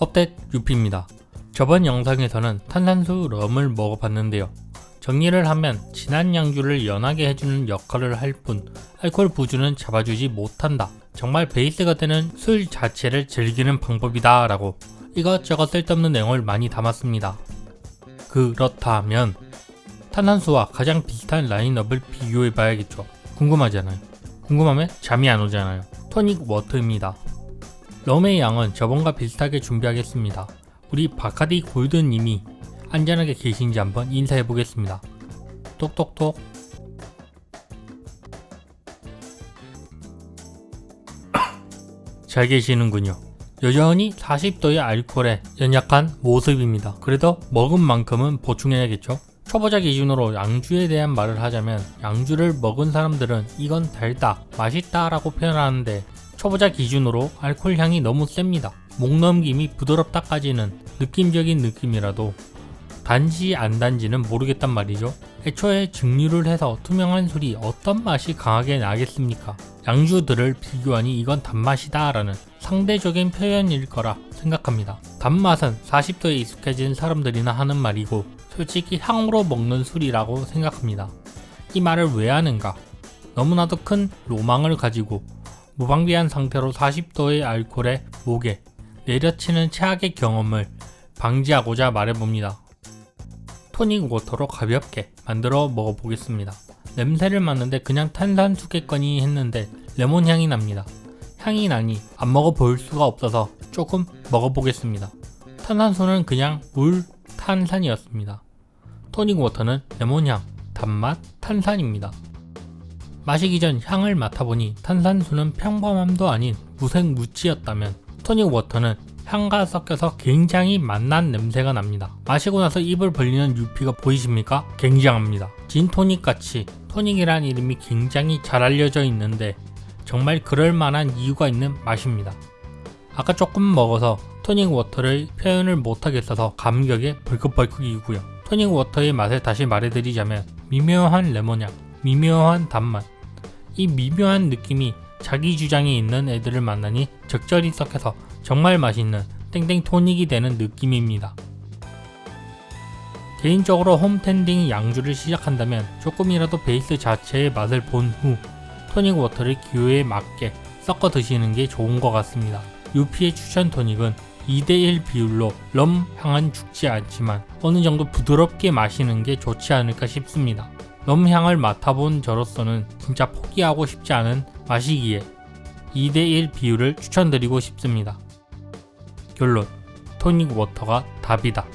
업데이트 유피입니다. 저번 영상에서는 탄산수 럼을 먹어봤는데요. 정리를 하면 진한 양주를 연하게 해주는 역할을 할 뿐 알코올 부주는 잡아주지 못한다. 정말 베이스가 되는 술 자체를 즐기는 방법이다 라고 이것저것 쓸데없는 내용을 많이 담았습니다. 그렇다면 탄산수와 가장 비슷한 라인업을 비교해봐야겠죠. 궁금하잖아요. 궁금하면 잠이 안 오잖아요. 토닉 워터입니다. 럼의 양은 저번과 비슷하게 준비하겠습니다. 우리 바카디 골드님이 안전하게 계신지 한번 인사해 보겠습니다. 똑똑똑. 잘 계시는군요. 여전히 40도의 알코올에 연약한 모습입니다. 그래도 먹은 만큼은 보충해야겠죠? 초보자 기준으로 양주에 대한 말을 하자면 양주를 먹은 사람들은 이건 달다, 맛있다 라고 표현하는데 초보자 기준으로 알코올 향이 너무 셉니다. 목 넘김이 부드럽다까지는 느낌적인 느낌이라도 단지 안 단지는 모르겠단 말이죠. 애초에 증류를 해서 투명한 술이 어떤 맛이 강하게 나겠습니까? 양주들을 비교하니 이건 단맛이다 라는 상대적인 표현일 거라 생각합니다. 단맛은 40도에 익숙해진 사람들이나 하는 말이고 솔직히 향으로 먹는 술이라고 생각합니다. 이 말을 왜 하는가? 너무나도 큰 로망을 가지고 무방비한 상태로 40도의 알코올에 목에 내려치는 최악의 경험을 방지하고자 말해봅니다. 토닉 워터로 가볍게 만들어 먹어보겠습니다. 냄새를 맡는데 그냥 탄산수 겠거니 했는데 레몬 향이 납니다. 향이 나니 안 먹어볼 수가 없어서 조금 먹어보겠습니다. 탄산수는 그냥 물, 탄산이었습니다. 토닉 워터는 레몬향, 단맛, 탄산입니다. 마시기 전 향을 맡아보니 탄산수는 평범함도 아닌 무색무취였다면 토닉 워터는 향과 섞여서 굉장히 맛난 냄새가 납니다. 마시고 나서 입을 벌리는 유피가 보이십니까? 굉장합니다. 진토닉 같이 토닉이란 이름이 굉장히 잘 알려져 있는데 정말 그럴 만한 이유가 있는 맛입니다. 아까 조금 먹어서 토닉 워터를 표현을 못하겠어서 감격에 벌컥벌컥이고요. 토닉 워터의 맛을 다시 말해드리자면 미묘한 레몬향, 미묘한 단맛. 이 미묘한 느낌이 자기 주장이 있는 애들을 만나니 적절히 섞여서 정말 맛있는 땡땡 토닉이 되는 느낌입니다. 개인적으로 홈텐딩 양주를 시작한다면 조금이라도 베이스 자체의 맛을 본 후 토닉 워터를 기호에 맞게 섞어 드시는 게 좋은 것 같습니다. 유피의 추천 토닉은 2대1 비율로 럼 향은 죽지 않지만 어느 정도 부드럽게 마시는 게 좋지 않을까 싶습니다. 럼 향을 맡아본 저로서는 진짜 포기하고 싶지 않은 맛이기에 2대1 비율을 추천드리고 싶습니다. 결론 토닉 워터가 답이다.